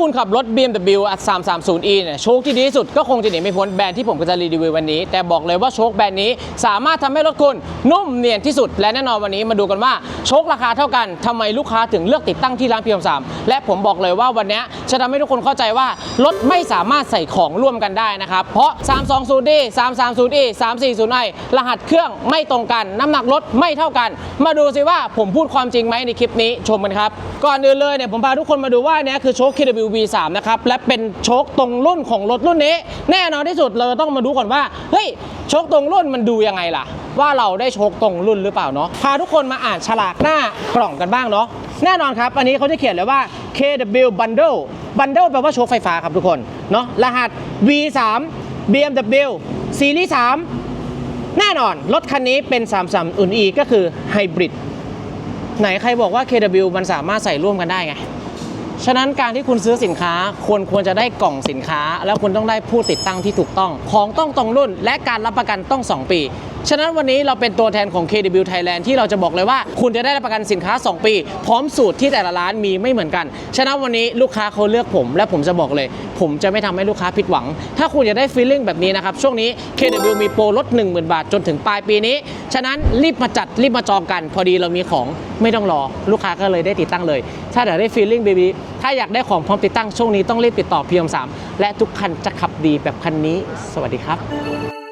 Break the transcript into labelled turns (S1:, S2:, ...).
S1: คุณขับรถ BMW 330e เนี่ยโชคที่ดีที่สุดก็คงจะหนีไม่พ้นแบรนด์ที่ผมก็จะรีวิววันนี้ แต่บอกเลยว่าโชคแบรนด์นี้สามารถทำให้รถคุณนุ่มเนียนที่สุด และแน่นอนวันนี้มาดูกันว่าโชคราคาเท่ากันทำไมลูกค้าถึงเลือกติดตั้งที่ร้าน PM3 และผมบอกเลยว่าวันนี้จะทำให้ทุกคนเข้าใจว่ารถไม่สามารถใส่ของร่วมกันได้นะครับเพราะ 320d 330e 340i รหัสเครื่องไม่ตรงกัน น้ำหนักรถไม่เท่ากัน มาดูสิว่าผมพูดความจริงไหมในคลิปนี้ชมกันครับก่อนอื่นเลยเนี่ยผมพาทุกคนมาดูว่าเนี้ยคือโชค KW V3 นะครับและเป็นโชคตรงรุ่นของรถรุ่นนี้ แน่นอนที่สุดเราต้องมาดูก่อนว่าเฮ้ยโชคตรงรุ่นมันดูยังไงล่ะ ว่าเราได้โชคตรงรุ่นหรือเปล่าเนาะพาทุกคนมาอ่านฉลากหน้ากล่องกันบ้างเนาะแน่นอนครับ อันนี้เขาจะเขียนเลยว่า KW Bundle Bundle แปลว่าโชคไฟฟ้าครับทุกคนเนาะรหัส V3 BMW ซีรีส์3แน่นอน รถคันนี้เป็น 33อุ่น E ก็คือไฮบริดไหนใครบอกว่า KW มันสามารถใส่ร่วมกันได้ไง ฉะนั้นการที่คุณซื้อสินค้าควรควรจะได้กล่องสินค้า แล้วคุณต้องได้ผู้ติดตั้งที่ถูกต้อง ของต้องตรงรุ่น และการรับประกันต้อง 2 ปี ฉะนั้นวันนี้เราเป็นตัวแทนของ KW Thailand ที่เราจะบอกเลยว่า คุณจะได้รับประกันสินค้า 2 ปี พร้อมสูตรที่แต่ละร้านมีไม่เหมือนกัน ฉะนั้นวันนี้ลูกค้าเขาเลือกผม และผมจะบอกเลย ผมจะไม่ทำให้ลูกค้าผิดหวัง ถ้าคุณอยากได้ฟีลลิ่งแบบนี้นะครับ ช่วงนี้ KW มีโปรลด 10,000 บาทจนถึงปลายปีนี้ ฉะนั้นรีบมาจัดรีบมาจองกัน พอดีเรามีของไม่ต้องรอ ลูกค้าก็เลยได้ติดตั้งเลย ถ้าอยากได้ฟีลลิ่งเบบีถ้าอยากได้ของพร้อมติดตั้งช่วงนี้ต้องรีบติดต่อ PM3 และทุกคันจะขับดีแบบคันนี้ สวัสดีครับ